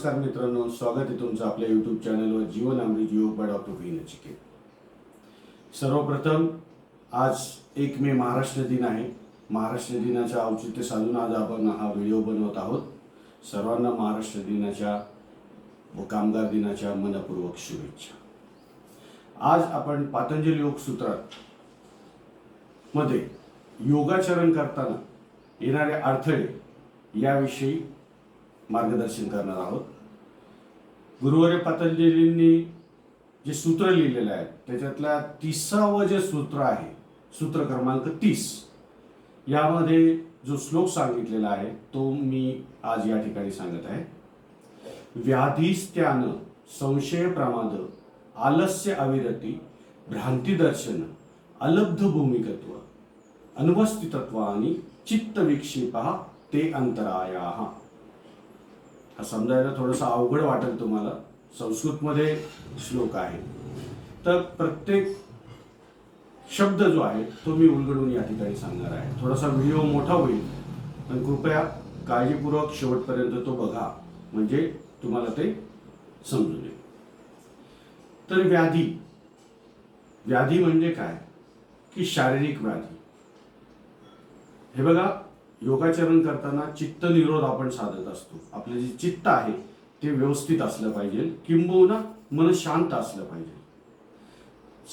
नमस्कार मित्रांनो स्वागत आहे तुमचं आपल्या यूट्यूब चॅनलवर जीवन अमृत योग बाय डॉक्टर व्ही नचिकेत. सर्वप्रथम आज एक मे महाराष्ट्र दिन आहे. महाराष्ट्र दिनाच्या औचित्य साधून आज आपण हा व्हिडिओ बनवत आहोत. सर्वांना महाराष्ट्र दिनाच्या व कामगार दिनाच्या मनपूर्वक शुभेच्छा. आज आपण पातंजली योगसूत्रात मध्ये योगाचरण करताना येणारे अडथळे याविषयी मार्गदर्शन करणार आहोत. गुरुवारी पतंजलींनी जे सूत्र लिहिलेलं आहे त्याच्यातल्या तिसावं जे सूत्र आहे सूत्र क्रमांक तीस यामध्ये जो श्लोक सांगितलेला आहे तो मी आज या ठिकाणी सांगत आहे. व्याधीस्त्यान संशय प्रमाद आलस्य अविरती भ्रांतीदर्शन अलब्ध भूमिकत्व अनुपस्थितत्व आणि चित्त विक्षेपा ते अंतराया। हा समजायला थोडंसं अवघड वाटेल तुम्हाला. संस्कृतमध्ये श्लोक आहे तर प्रत्येक शब्द जो आहे तो मी उलगडून या ठिकाणी सांगणार आहे. थोडासा व्हिडिओ मोठा होईल पण कृपया काळजीपूर्वक शेवटपर्यंत तो बघा. म्हणजे तुम्हाला ते समजून येईल. तर व्याधी. व्याधी म्हणजे काय? की शारीरिक व्याधी. हे बघा योगाचरण करताना चित्त निरोध आपण साधत असतो. आपलं जे चित्त आहे ते व्यवस्थित असलं पाहिजे. किंबहुना मन शांत असलं पाहिजे.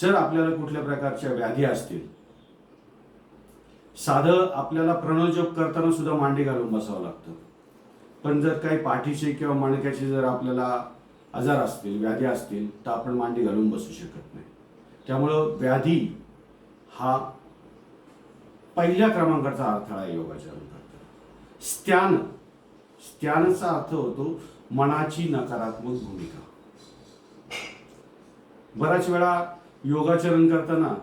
जर आपल्याला कुठल्या प्रकारच्या व्याधी असतील साधं आपल्याला प्रणवजप करताना सुद्धा मांडी घालून बसावं लागतं. पण जर काही पाठीचे किंवा मणक्याचे जर आपल्याला आजार असतील व्याधी असतील तर आपण मांडी घालून बसू शकत नाही. त्यामुळं व्याधी हा पहिल्या क्रमांकाचा अडथळा आहे योगाचरण करताना स्त्यान. स्त्यानचा अर्थ होतो मनाची नकारात्मक भूमिका. बऱ्याच वेळा योगाचरण करताना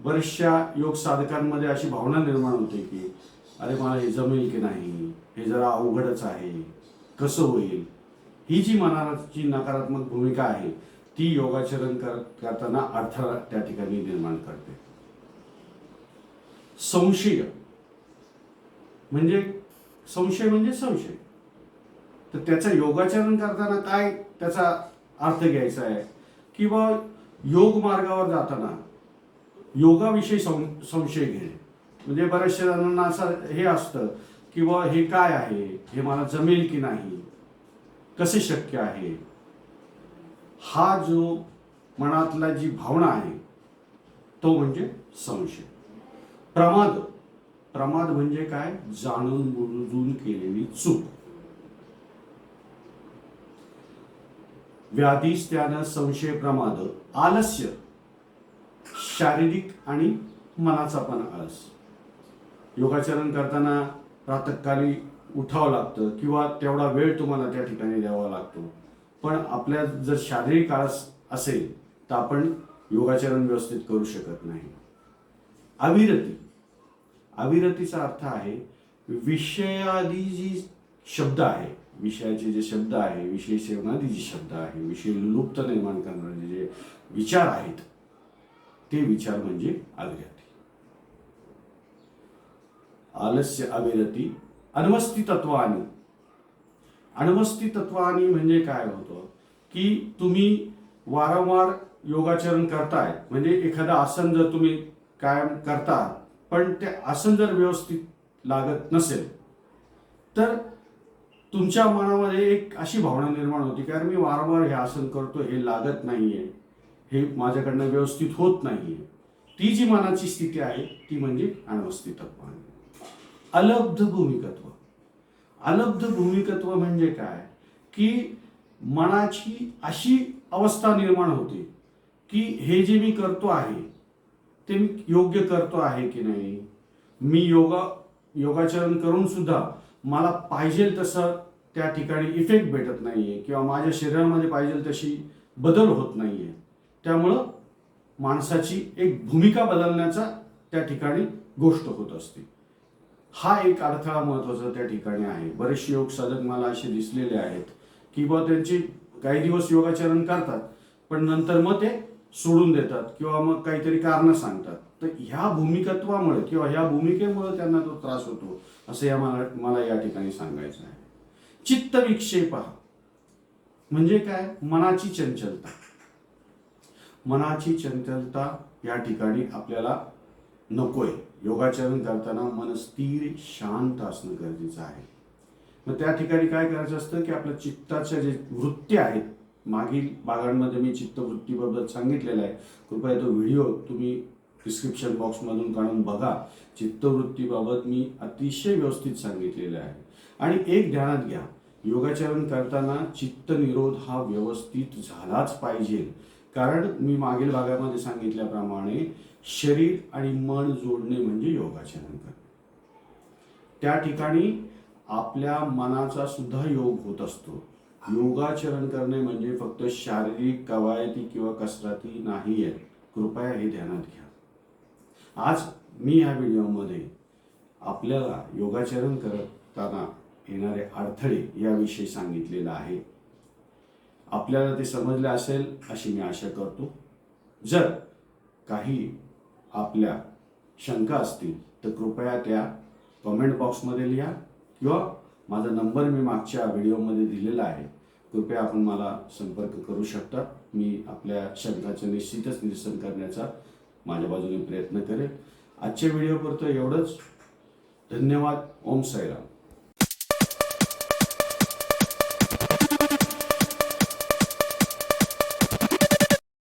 बऱ्याचशा योग साधकांमध्ये अशी भावना निर्माण होते की अरे मला हे जमेल की नाही? हे जरा अवघडच आहे. कसं होईल? ही जी मनाची नकारात्मक भूमिका आहे ती योगाचरण कर करताना अडथळा त्या ठिकाणी निर्माण करते. संशय. म्हणजे संशय म्हणजे संशय. तर त्याचं योगाचरण करताना काय त्याचा अर्थ घ्यायचा आहे? किंवा योग मार्गावर जाताना योगाविषयी सं संशय घेणे म्हणजे बऱ्याचशा जणांना असं हे असतं किंवा हे काय आहे? हे मला जमेल की नाही? कसे शक्य आहे? हा जो मनातला जी भावना आहे तो म्हणजे संशय. प्रमाद. प्रमाद म्हणजे काय? जाणून बुजून केलेली चूक. व्याधीस त्यानं संशय प्रमाद आलस्य शारीरिक आणि मनाचा पण आळस. योगाचरण करताना प्रातकाली उठावं लागतं किंवा तेवढा वेळ तुम्हाला त्या ठिकाणी द्यावा लागतो. पण आपल्या जर शारीरिक आळस असेल तर आपण योगाचरण व्यवस्थित करू शकत नाही. अविरती. अविरतीचा अर्थ आहे विषयादी जी शब्द आहे विषयाचे जे शब्द आहे विषय सेवनादी जे शब्द आहे विषय लुप्त निर्माण करणारे जे विचार आहेत ते विचार म्हणजे अविरती. आलस्य अविरती अनवस्थी तत्वानी अनवस्थी तत्वानी म्हणजे काय होतं? की तुम्ही वारंवार योगाचरण करताय म्हणजे एखादं आसन जर तुम्ही कायम करता पण ते आसन जर व्यवस्थित लागत नसेल तर तुमच्या मनामध्ये एक अशी भावना निर्माण होती कारण मी वारंवार हे आसन करतो हे लागत नाही आहे हे माझ्याकडनं व्यवस्थित होत नाहीये. ती जी मनाची स्थिती आहे ती म्हणजे अनवस्थितत्व. अलब्ध भूमिकत्व. अलब्ध भूमिकत्व म्हणजे काय? की मनाची अशी अवस्था निर्माण होते की हे जे मी करतो आहे ते मी योग्य करतो आहे की नाही? मी योगा योगाचरण करून सुद्धा मला पाहिजे तसं त्या ठिकाणी इफेक्ट भेटत नाही आहे किंवा माझ्या शरीरामध्ये पाहिजे तशी बदल होत नाहीये. त्यामुळं माणसाची एक भूमिका बदलण्याचा त्या ठिकाणी गोष्ट होत असते. हा एक अडथळा महत्त्वाचा त्या ठिकाणी आहे. बरेचसे योग साधक मला असे दिसलेले आहेत किंवा त्यांचे काही दिवस योगाचरण करतात पण नंतर मग ते सोडून देतात किंवा मग काहीतरी कारण सांगतात. तर ह्या भूमिकत्वामुळे किंवा ह्या भूमिकेमुळे त्यांना तो त्रास होतो असं या मला मला या ठिकाणी सांगायचं आहे. चित्त विक्षेप म्हणजे काय? मनाची चंचलता. मनाची चंचलता या ठिकाणी आपल्याला नकोय. योगाचरण करताना मन स्थिर शांत असणं गरजेचं आहे. मग त्या ठिकाणी काय करायचं असतं की आपल्या चित्ताच्या जे वृत्ती आहेत मागील भागांमध्ये मी चित्तवृत्तीबद्दल सांगितलेलं आहे. कृपया तो व्हिडिओ तुम्ही डिस्क्रिप्शन बॉक्समधून काढून बघा. चित्तवृत्तीबाबत मी अतिशय व्यवस्थित सांगितलेलं आहे. आणि एक ध्यानात घ्या. योगाचरण करताना चित्तनिरोध हा व्यवस्थित झालाच पाहिजे. कारण मी मागील भागामध्ये सांगितल्याप्रमाणे शरीर आणि मन जोडणे म्हणजे योगाचरण करणे. त्या ठिकाणी आपल्या मनाचा सुद्धा योग होत असतो. योगाचरण करणे म्हणजे फक्त शारीरिक कवायती किंवा कसरती नाही आहे कृपया हे ध्यानात घ्या. आज मी ह्या व्हिडिओमध्ये आपल्याला योगाचरण करताना येणारे अडथळे याविषयी सांगितलेलं आहे. आपल्याला ते समजले असेल अशी मी आशा करतो. जर काही आपल्या शंका असतील तर कृपया त्या कमेंट बॉक्समध्ये लिहा किंवा माझा नंबर मी मागच्या व्हिडिओमध्ये दिलेला आहे. कृपया आपण मला संपर्क करू शकता. मी आपल्या शंकाचं निश्चितच निरसन करण्याचा माझ्या बाजूने प्रयत्न करेन. आजच्या व्हिडिओपुरतं एवढंच. धन्यवाद. ओम साईराम.